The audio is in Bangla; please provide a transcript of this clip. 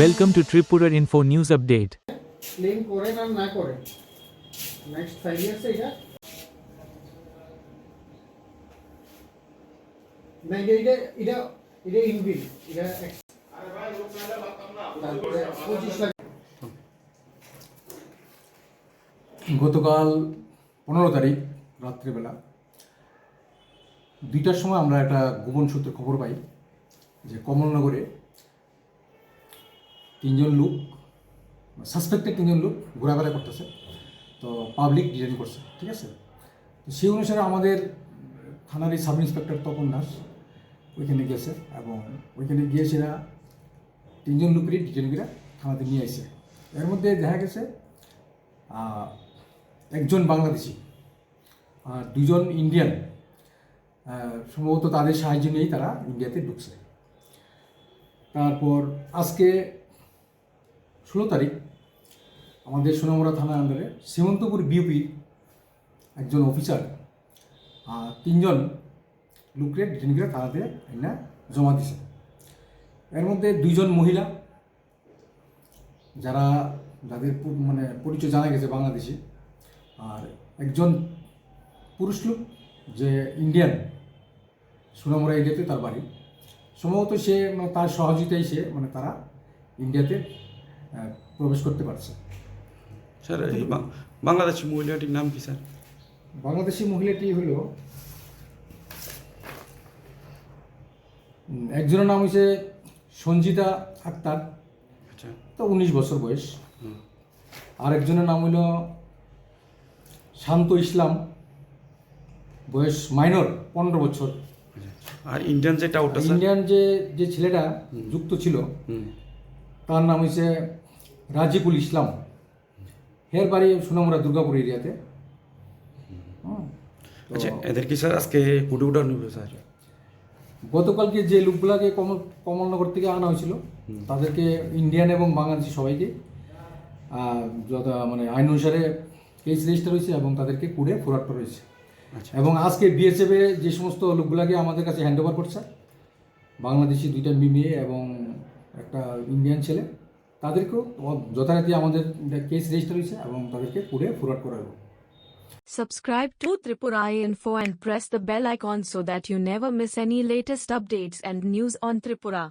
Welcome to Tripura Info News Update. Claim করেন আর না করেন নেক্সট ফাইভ ইয়ার্স এটা না এটা এটা এটা এটা ইনবিল এটা ex- তারপরে পঁচিশ লাখ। গতকাল পনেরো তারিখ রাত্রিবেলা দুইটার সময় আমরা একটা গোপন সূত্রে খবর পাই যে কমলনগরে তিনজন লোক সাসপেক্টেড তিনজন লোক ঘোরাফেরা করতেছে। তো পাবলিক ডিটেন করছে, ঠিক আছে? তো সেই অনুসারে আমাদের থানার এই সাব ইন্সপেক্টর তপন দাস ওইখানে গেছে এবং ওইখানে গিয়ে সেরা তিনজন লোকেরই ডিটেন থানাতে নিয়ে আসে এর মধ্যে দেখা গেছে একজন বাংলাদেশি আর দুজন ইন্ডিয়ান সম্ভবত তাদের সাহায্য নিয়েই তারা ইন্ডিয়াতে ঢুকছে। তারপর আজকে ষোলো তারিখ আমাদের সোনামুড়া থানার আন্ডারে সীমন্তপুর বিউপি একজন অফিসার আর তিনজন লুকরে ডিটেন করে থানাতে না জমা দিছে। এর মধ্যে দুইজন মহিলা যারা যাদের মানে পরিচয় জানা গেছে বাংলাদেশি। আর একজন পুরুষ লোক যে ইন্ডিয়ান সুনামরা এরিয়াতে তার বাড়ি। সম্ভবত সে মানে তার সহযোগিতায় সে মানে তারা ইন্ডিয়াতে প্রবেশ করতে পারছে। স্যার এই বাংলাদেশি মহিলাটির নাম কি স্যার? বাংলাদেশি মহিলাটি হলো একজনের নাম হয়েছে সঞ্জিতা আক্তার। আচ্ছা। তো উনিশ বছর বয়স। হুম। আর একজনের নাম হলো শান্ত ইসলাম। বয়স মাইনর পনেরো বছর। আচ্ছা। আর ইন্ডিয়ান যেটা ওটা ইন্ডিয়ান যে যে ছেলেটা যুক্ত ছিল তার নাম হচ্ছে রাজিকুল ইসলাম। হের বাড়ি সুনামুরা দুর্গাপুর এরিয়াতে। আচ্ছা এদের কি স্যার আজকে কুটে উঠানো নেবে স্যার? গতকালকে যে লোকগুলাকে কমল কমলনগর থেকে আনা হয়েছিল তাদেরকে ইন্ডিয়ান এবং বাংলাদেশি সবাইকে মানে আইন অনুসারে কেস রেজিস্টার হয়েছে এবং তাদেরকে কুড়ে ফোরাট করা হয়েছে। আচ্ছা। এবং আজকে বিএসএফ যে সমস্ত লোকগুলাকে আমাদের কাছে হ্যান্ড ওভার করছে বাংলাদেশি দুইটা মেয়ে এবং একটা ইন্ডিয়ান ছেলে তাদেরকেও যথারীতি আমাদের কেস রেজিস্টার হয়েছে এবং তাদেরকে কুড়ে ফোরাট করা হবে Subscribe to Tripura Info and press the bell icon so that you never miss any latest updates and news on Tripura.